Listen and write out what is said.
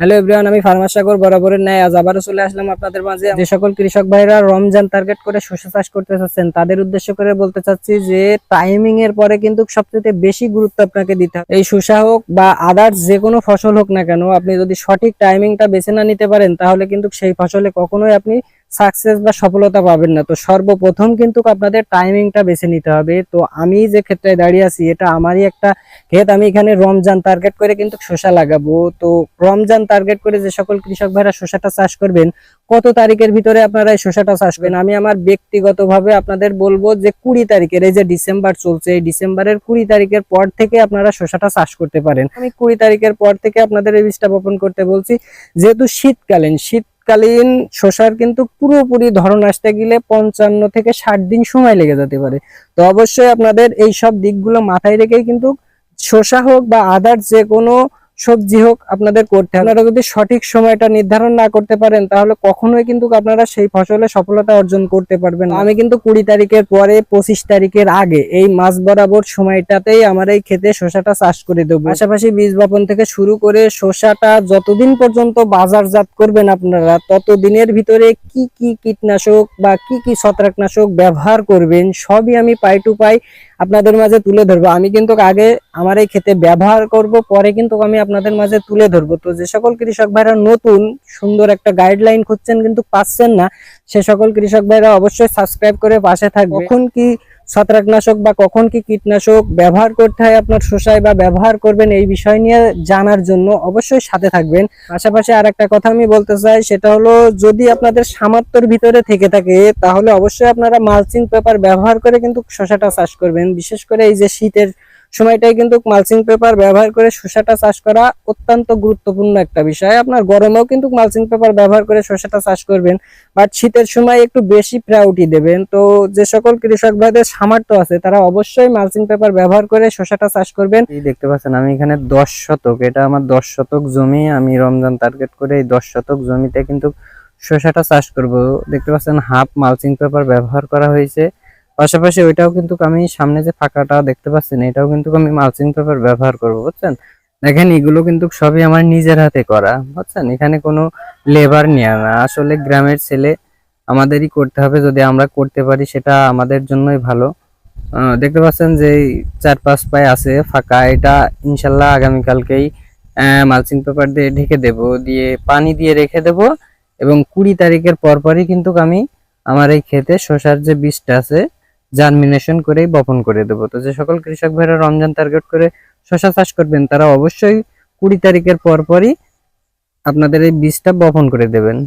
Hello everyone, আমি farmer Sagar, বরাবরের ন্যায়। আজ আবারও চলে আসলাম আপনাদের মাঝে। যে সকল কৃষক ভাইরা রমজান টার্গেট করে শস্য চাষ করতে চাচ্ছেন, তাদের উদ্দেশ্য করে বলতে চাচ্ছি যে টাইমিং এর পরে কিন্তু সবচেয়ে বেশি গুরুত্ব আপনাকে দিতে হবে। এই শসা হোক বা আদার্স যে কোনো ফসল হোক না কেন, আপনি যদি সঠিক টাইমিংটা বেছে না নিতে পারেন, তাহলে কিন্তু সেই ফসলে কখনোই আপনি সাকসেস বা সফলতা পাবেন না। তো সর্বপ্রথম কিন্তু আপনাদের টাইমিংটা বেছে নিতে হবে। তো আমি যে ক্ষেত্রে দাঁড়িয়ে আছি, এটা আমারই একটা ক্ষেত। আমি এখানে রমজান টার্গেট করে কিন্তু শসা লাগাবো। তো রমজান টার্গেট করে যে সকল কৃষক ভাইরা শসাটা চাষ করবেন, কত তারিখের ভিতরে আপনারা এই শসাটা চাষ করবেন আমি আমার ব্যক্তিগতভাবে আপনাদের বলব যে কুড়ি তারিখের, এই যে ডিসেম্বর চলছে, এই ডিসেম্বরের কুড়ি তারিখের পর থেকে আপনারা শসাটা চাষ করতে পারেন। আমি কুড়ি তারিখের পর থেকে আপনাদের এই বীজটা বপন করতে বলছি। যেহেতু শীতকালীন শীতকালীন শসার কিন্তু পুরোপুরি ধরন আসতে গেলে পঞ্চান্ন থেকে ষাট দিন সময় লেগে যেতে পারে। তো অবশ্যই আপনাদের এই সব দিকগুলো মাথায় রেখেই কিন্তু শসা হোক বা আদার যে কোনো সবজি হোক আপনাদের করতে হবে। আপনারা যদি সঠিক সময়টা নির্ধারণ না করতে পারেন, তাহলে কখনোই কিন্তু আপনারা সেই ফসলে সফলতা অর্জন করতে পারবেন আমি কিন্তু কুড়ি তারিখের পরে পঁচিশ তারিখের আগে এই মাস বরাবর সময়টাতেই আমার এই ক্ষেতে শসাটা চাষ করে দেবো। পাশাপাশি বীজ বপন থেকে শুরু করে শসাটা যতদিন পর্যন্ত বাজারজাত করবেন আপনারা, ততদিনের ভিতরে কি কি কীটনাশক বা কি কি ছত্রাকনাশক ব্যবহার করবেন, সবই আমি পাই টু পাই আপনাদের মাঝে তুলে ধরবো। আমি কিন্তু আগে আমার এই ক্ষেতে ব্যবহার করব, পরে কিন্তু আমি আপনাদের মাঝে তুলে ধরবো। তো যে সকল কৃষক ভাইরা নতুন, সুন্দর একটা গাইডলাইন খুঁজছেন কিন্তু পাচ্ছেন না, সে সকল কৃষক ভাইরা অবশ্যই সাবস্ক্রাইব করে পাশে থাকবে। কখন কি ছত্রাকনাশক বা কখন কি কীটনাশক ব্যবহার করতে হয় আপনার শোষায় বা ব্যবহার করবেন এই বিষয় নিয়ে জানার জন্য অবশ্যই সাথে থাকবেন। পাশাপাশি আর একটা কথা আমি বলতে চাই, সেটা হলো যদি আপনাদের সামাত্তর ভিতরে থেকে থাকে, তাহলে অবশ্যই আপনারা মালচিং পেপার ব্যবহার করে কিন্তু শসাটা চাষ করবেন। বিশেষ করে এই যে শীতের সময়টাই কিন্তু মালচিং পেপার ব্যবহার করে শসাটা চাষ করা অত্যন্ত গুরুত্বপূর্ণ একটা বিষয়। আপনার গরমেও কিন্তু মালচিং পেপার ব্যবহার করে শসাটা চাষ করবেন বাট শীতের সময় একটু বেশি প্রায়োরিটি দেবেন। তো যে সকল কৃষক ভাইদের সামর্থ্য আছে, তারা অবশ্যই মালচিং পেপার ব্যবহার করে শসাটা চাষ করবেন। এই দেখতে পাচ্ছেন, আমি এখানে দশ শতক, এটা আমার দশ শতক জমি, আমি রমজান টার্গেট করে এই দশ শতক জমিতে কিন্তু শসাটা চাষ করব। দেখতে পাচ্ছেন হাফ মালচিং পেপার ব্যবহার করা হয়েছে। পাশাপাশি ওইটাও কিন্তু আমি সামনে যে ফাঁকাটা দেখতে পাচ্ছি না এটাও কিন্তু আমি মালচিং পেপার ব্যবহার করব, বুঝছেন? দেখেন, এগুলো কিন্তু সবই আমার নিজের হাতে করা, বুঝছেন? এখানে কোনো লেবার নেওয়া না। আসলে গ্রামের ছেলে আমাদেরই করতে হবে, যদি আমরা করতে পারি সেটা আমাদের জন্যই ভালো। দেখতে পাচ্ছেন যে চার পাঁচ পায়ে আছে, ফাঁকা। এটা ইনশাল্লাহ আগামীকালকেই মালচিং পেপার দিয়ে ঢেকে দেব, দিয়ে পানি দিয়ে রেখে দেব এবং কুড়ি তারিখের পরপরই কিন্তু আমি আমার এই ক্ষেতে শসার যে বীজটা আছে জার্মিনেশন করেই বপন করে দেবো। তো যে সকল কৃষক ভাইরা রমজান টার্গেট করে শশা চাষ করবেন, তারা অবশ্যই কুড়ি তারিখের পরপরই আপনাদের এই বীজটা বপন করে দেবেন।